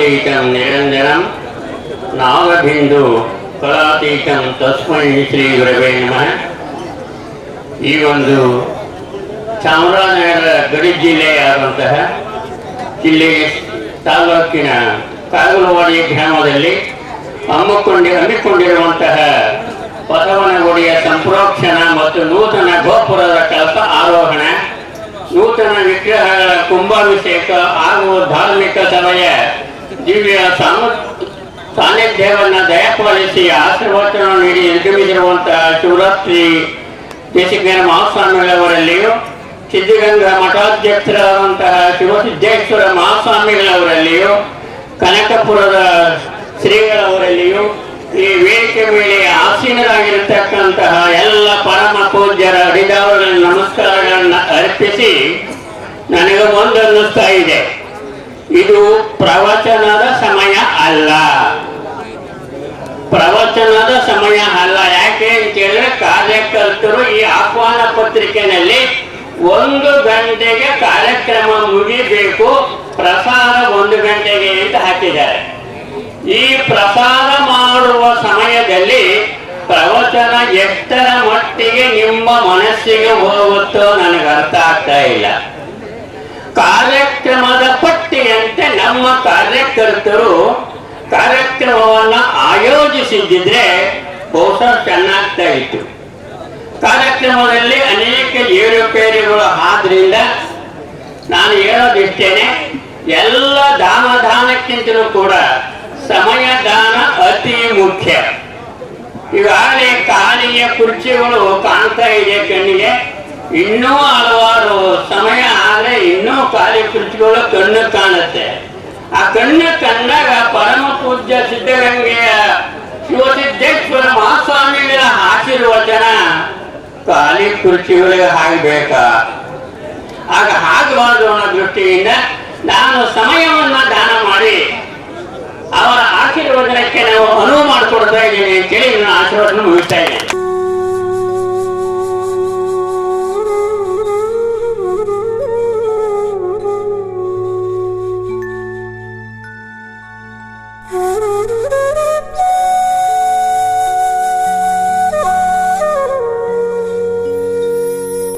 ಕಾಲಾತೀತಂ ನಿರಂಜನಂ ನಾಗಬಿಂದು ಕಲಾತೀತಂ ತಸ್ಮೈ ಶ್ರೀ ಗುರವೇ ನಮಃ. ಈ ಒಂದು ಚಾಮರಾಜನಗರ ಗಡಿ ಜಿಲ್ಲೆಯಾದಂತಹ ಜಿಲ್ಲೆ ತಾಲೂಕಿನ ಕಾಗಲವಾಡಿ ಗ್ರಾಮದಲ್ಲಿ ಹಮ್ಮಿಕೊಂಡಿ ಹಮ್ಮಿಕೊಂಡಿರುವಂತಹ ಬಸವನಗುಡಿಯ ಸಂಪ್ರೋಕ್ಷಣ ಮತ್ತು ನೂತನ ಗೋಪುರದ ಕಲ್ಪ ಆರೋಹಣ, ನೂತನ ವಿಗ್ರಹಗಳ ಕುಂಭಾಭಿಷೇಕ ಹಾಗೂ ಧಾರ್ಮಿಕ ಸಭೆಯ ದಿವ್ಯ ಸಾಮ ಸಾನ್ನಿಧ್ಯವನ್ನ ದಯಪಾಲಿಸಿ ಆಶೀರ್ವಚನ ನೀಡಿ ನಿರ್ಗಮಿಸಿರುವಂತಹ ಶಿವರಾತ್ರಿ ದೇಶಿಕೇನ ಮಹಾಸ್ವಾಮಿಗಳವರಲ್ಲಿಯೂ ಸಿದ್ಧಗಂಗಾ ಮಠಾಧ್ಯಕ್ಷರಾದಂತಹ ಶಿವಸಿದ್ದೇಶ್ವರ ಮಹಾಸ್ವಾಮಿಗಳವರಲ್ಲಿಯೂ ಕನಕಪುರದ ಶ್ರೀಗಳವರಲ್ಲಿಯೂ ಈ ವೇದಿಕೆ ಮೇಲೆ ಆಸೀನರಾಗಿರತಕ್ಕಂತಹ ಎಲ್ಲ ಪರಮ ಪೂಜ್ಯರ ಅಡಿದವರ ನಮಸ್ಕಾರಗಳನ್ನು ಅರ್ಪಿಸಿ ನನಗೆ ಒಂದು ಅನ್ನಿಸ್ತಾ ಇದೆ. ಇದು ಪ್ರವಚನದ ಸಮಯ ಅಲ್ಲ ಪ್ರವಚನದ ಸಮಯ ಅಲ್ಲ ಯಾಕೆ ಅಂತ ಹೇಳಿದ್ರೆ ಕಾರ್ಯಕರ್ತರು ಈ ಆಹ್ವಾನ ಪತ್ರಿಕೆಯಲ್ಲಿ ಒಂದು ಗಂಟೆಗೆ ಕಾರ್ಯಕ್ರಮ ಮುಗಿಬೇಕು ಪ್ರಸಾರ ಒಂದು ಗಂಟೆಗೆ ಅಂತ ಹಾಕಿದ್ದಾರೆ. ಈ ಪ್ರಸಾರ ಮಾಡುವ ಸಮಯದಲ್ಲಿ ಪ್ರವಚನ ಎಷ್ಟರ ಮಟ್ಟಿಗೆ ನಿಮ್ಮ ಮನಸ್ಸಿಗೆ ಹೋಗುತ್ತೋ ನನಗೆ ಅರ್ಥ ಆಗ್ತಾ ಇಲ್ಲ. ಕಾರ್ಯಕ್ರಮದ ಪಟ್ಟಿಯಂತೆ ನಮ್ಮ ಕಾರ್ಯಕರ್ತರು ಕಾರ್ಯಕ್ರಮವನ್ನು ಆಯೋಜಿಸಿದ್ದಿದ್ರೆ ಬಹುಶಃ ಚೆನ್ನಾಗ್ತಾ ಇತ್ತು. ಕಾರ್ಯಕ್ರಮದಲ್ಲಿ ಅನೇಕ ಏರುಪೇರುಗಳು ಆದ್ರಿಂದ ನಾನು ಹೇಳೋದಿಷ್ಟೇನೆ, ಎಲ್ಲ ದಾನ ದಾನಕ್ಕಿಂತಲೂ ಕೂಡ ಸಮಯ ದಾನ ಅತಿ ಮುಖ್ಯ. ಈಗಾಗಲೇ ಕಾಲಿಯ ಕುರ್ಚಿಗಳು ಕಾಣ್ತಾ ಇದೆ ಕಣ್ಣಿಗೆ. ಇನ್ನೂ ಹಲವಾರು ಸಮಯ ಆದರೆ ಇನ್ನೂ ಖಾಲಿ ಕುರ್ಚಿಗಳು ಕಣ್ಣು ಕಾಣುತ್ತೆ. ಆ ಕಣ್ಣು ಕಂಡಾಗ ಪರಮ ಪೂಜ್ಯ ಸಿದ್ಧಗಂಗೆಯ ಶಿವಸಿದ್ದೇಶ್ವರ ಮಹಾಸ್ವಾಮಿಗಳ ಆಶೀರ್ವಚನ ಖಾಲಿ ಹಾಗೆ ಬೇಕಾ? ಆಗ ಆಗಬಾರದು ಅನ್ನೋ ದೃಷ್ಟಿಯಿಂದ ನಾನು ಸಮಯವನ್ನ ದಾನ ಮಾಡಿ ಅವರ ಆಶೀರ್ವಾದಕ್ಕೆ ನಾವು ಅನುವು ಮಾಡಿಕೊಡ್ತಾ ಇದ್ದೀನಿ ಅಂತೇಳಿ ನನ್ನ ಆಶೀರ್ವಾದನ ಮುಗಿಸ್ತಾ ಇದ್ದೇನೆ.